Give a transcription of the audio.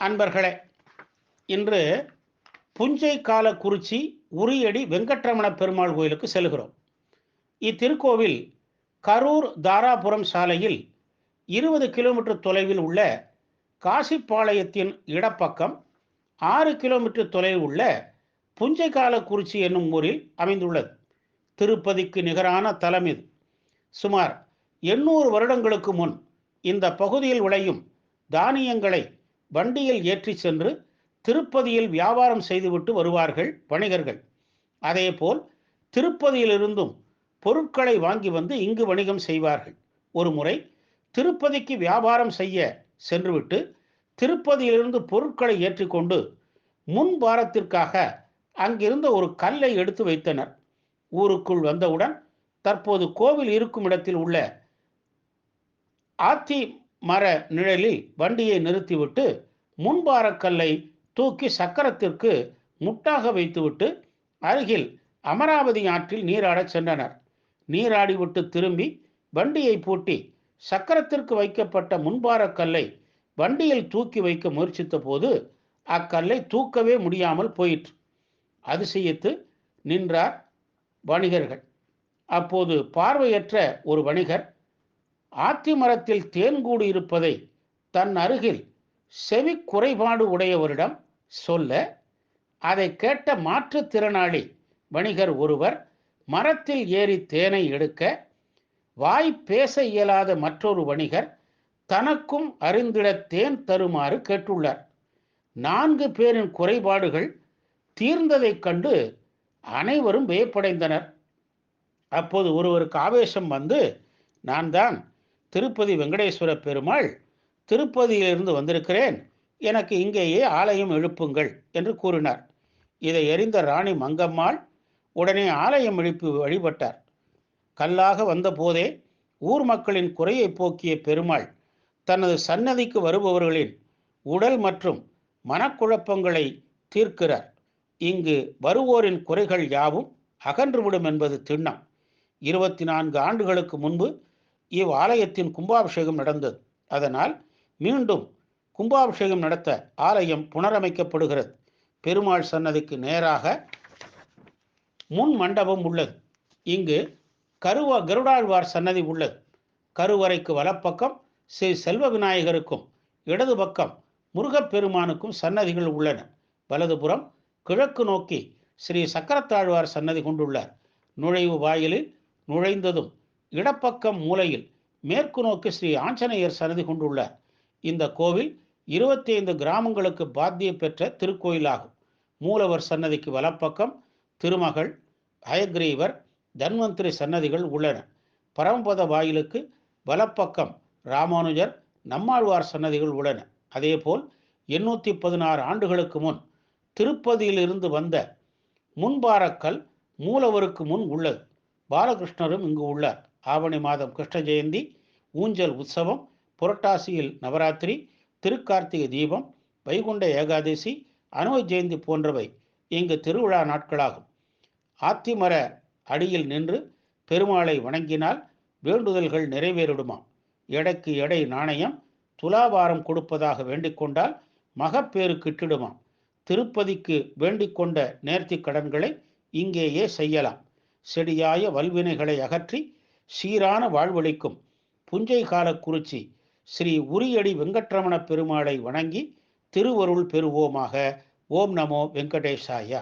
அன்பர்களே இன்று புஞ்சை கால குறிச்சி உரியடி வெங்கட்ரமண பெருமாள் கோயிலுக்கு செல்கிறோம். இத்திருக்கோவில் கரூர் தாராபுரம் சாலையில் இருபது கிலோமீட்டர் தொலைவில் உள்ள காசிப்பாளையத்தின் இடப்பக்கம் ஆறு கிலோமீட்டர் தொலைவில் உள்ள புஞ்சைக்கால குறிச்சி என்னும் ஊரில் அமைந்துள்ளது. திருப்பதிக்கு நிகரான தலம் இது. சுமார் எண்ணூறு வருடங்களுக்கு முன் இந்த பகுதியில் விளையும் தானியங்களை வண்டியில் ஏற்றி சென்று திருப்பதியில் வியாபாரம் செய்துவிட்டு வருவார்கள் வணிகர்கள். அதேபோல் திருப்பதியிலிருந்தும் பொருட்களை வாங்கி வந்து இங்கு வணிகம் செய்வார்கள். ஒரு முறை திருப்பதிக்கு வியாபாரம் செய்ய சென்றுவிட்டு திருப்பதியிலிருந்து பொருட்களை ஏற்றிக்கொண்டு முன் வாரத்திற்காக அங்கிருந்த ஒரு கல்லை எடுத்து வைத்தனர். ஊருக்குள் வந்தவுடன் தற்போது கோவில் இருக்கும் இடத்தில் உள்ள ஆத்தி மர நிழலில் வண்டியை நிறுத்திவிட்டு முன்பாரக்கல்லை தூக்கி சக்கரத்திற்கு முட்டாக வைத்துவிட்டு அருகில் அமராவதி ஆற்றில் நீராடச் சென்றனர். நீராடிவிட்டு திரும்பி வண்டியை பூட்டி சக்கரத்திற்கு வைக்கப்பட்ட முன்பாரக்கல்லை வண்டியில் தூக்கி வைக்க முயற்சித்த போது அக்கல்லை தூக்கவே முடியாமல் போயிற்று. அதிசயித்து நின்றார் வணிகர்கள். அப்போது பார்வையற்ற ஒரு வணிகர் ஆத்தி மரத்தில் தேன்கூடு இருப்பதை தன் அருகில் செவி குறைபாடு உடையவரிடம் சொல்ல அதை கேட்ட மாற்றுத்திறனாளி வணிகர் ஒருவர் மரத்தில் ஏறி தேனை எடுக்க வாய் பேச இயலாத மற்றொரு வணிகர் தனக்கும் அறிந்திட தேன் தருமாறு கேட்டுள்ளார். நான்கு பேரின் குறைபாடுகள் தீர்ந்ததைக் கண்டு அனைவரும் வியப்படைந்தனர். அப்போது ஒருவருக்கு ஆவேசம் வந்து நான் தான் திருப்பதி வெங்கடேஸ்வர பெருமாள் திருப்பதியிலிருந்து வந்திருக்கிறேன். எனக்கு இங்கேயே ஆலயம் எழுப்புங்கள் என்று கூறினார். இதை எறிந்த ராணி மங்கம்மாள் உடனே ஆலயம் எழுப்பி வழிபட்டார். கல்லாக வந்தபோதே ஊர் மக்களின் குறையை போக்கிய பெருமாள் தனது சன்னதிக்கு வருபவர்களின் உடல் மற்றும் மனக்குழப்பங்களை தீர்க்கிறார். இங்கு வருவோரின் குறைகள் யாவும் அகன்றுவிடும் என்பது திண்ணம். இருபத்தி நான்கு ஆண்டுகளுக்கு முன்பு இவ் ஆலயத்தின் கும்பாபிஷேகம் நடந்தது. அதனால் மீண்டும் கும்பாபிஷேகம் நடத்த ஆலயம் புனரமைக்கப்படுகிறது. பெருமாள் சன்னதிக்கு நேராக முன் மண்டபம் உள்ளது. இங்கு கருவ கருடாழ்வார் சன்னதி உள்ளது. கருவறைக்கு வலப்பக்கம் ஸ்ரீ செல்வ விநாயகருக்கும் இடது பக்கம் முருகப்பெருமானுக்கும் சன்னதிகள் உள்ளன. வலதுபுறம் கிழக்கு நோக்கி ஸ்ரீ சக்கரத்தாழ்வார் சன்னதி கொண்டுள்ளார். நுழைவு வாயிலில் நுழைந்ததும் இடப்பக்கம் மூலையில் மேற்கு நோக்கி ஸ்ரீ ஆஞ்சநேயர் சன்னதி கொண்டுள்ளார். இந்த கோவில் இருபத்தி ஐந்து கிராமங்களுக்கு பாத்தியம் பெற்ற திருக்கோயிலாகும். மூலவர் சன்னதிக்கு வலப்பக்கம் திருமகள் ஹயக்ரீவர் தன்வந்திரி சன்னதிகள் உள்ளன. பரமபத வாயிலுக்கு வலப்பக்கம் ராமானுஜர் நம்மாழ்வார் சன்னதிகள் உள்ளன. அதேபோல் எண்ணூற்றி பதினாறு ஆண்டுகளுக்கு முன் திருப்பதியிலிருந்து வந்த முன்பாரக்கல் மூலவருக்கு முன் உள்ளது. பாலகிருஷ்ணரும் இங்கு உள்ளார். ஆவணி மாதம் கிருஷ்ண ஜெயந்தி ஊஞ்சல் உற்சவம் புரட்டாசியில் நவராத்திரி திருக்கார்த்திகை தீபம் வைகுண்ட ஏகாதசி அனும ஜெயந்தி போன்றவை இங்கு திருவிழா நாட்களாகும். ஆத்திமர அடியில் நின்று பெருமாளை வணங்கினால் வேண்டுதல்கள் நிறைவேறிடுமாம் எடைக்கு எடை நாணயம் துலாபாரம் கொடுப்பதாக வேண்டிக்கொண்டால் மகப்பேறு கிட்டிடுமாம் திருப்பதிக்கு வேண்டிக்கொண்ட நேர்த்தி கடன்களை இங்கேயே செய்யலாம். செடியாய வல்வினைகளை அகற்றி சீரான வாழ்வளிக்கும். புஞ்சை கால குறிச்சி ஸ்ரீ உரியடி வெங்கட்ரமண பெருமாளை வணங்கி திருவருள் பெறுவோமாக. ஓம் நமோ வெங்கடேசாயா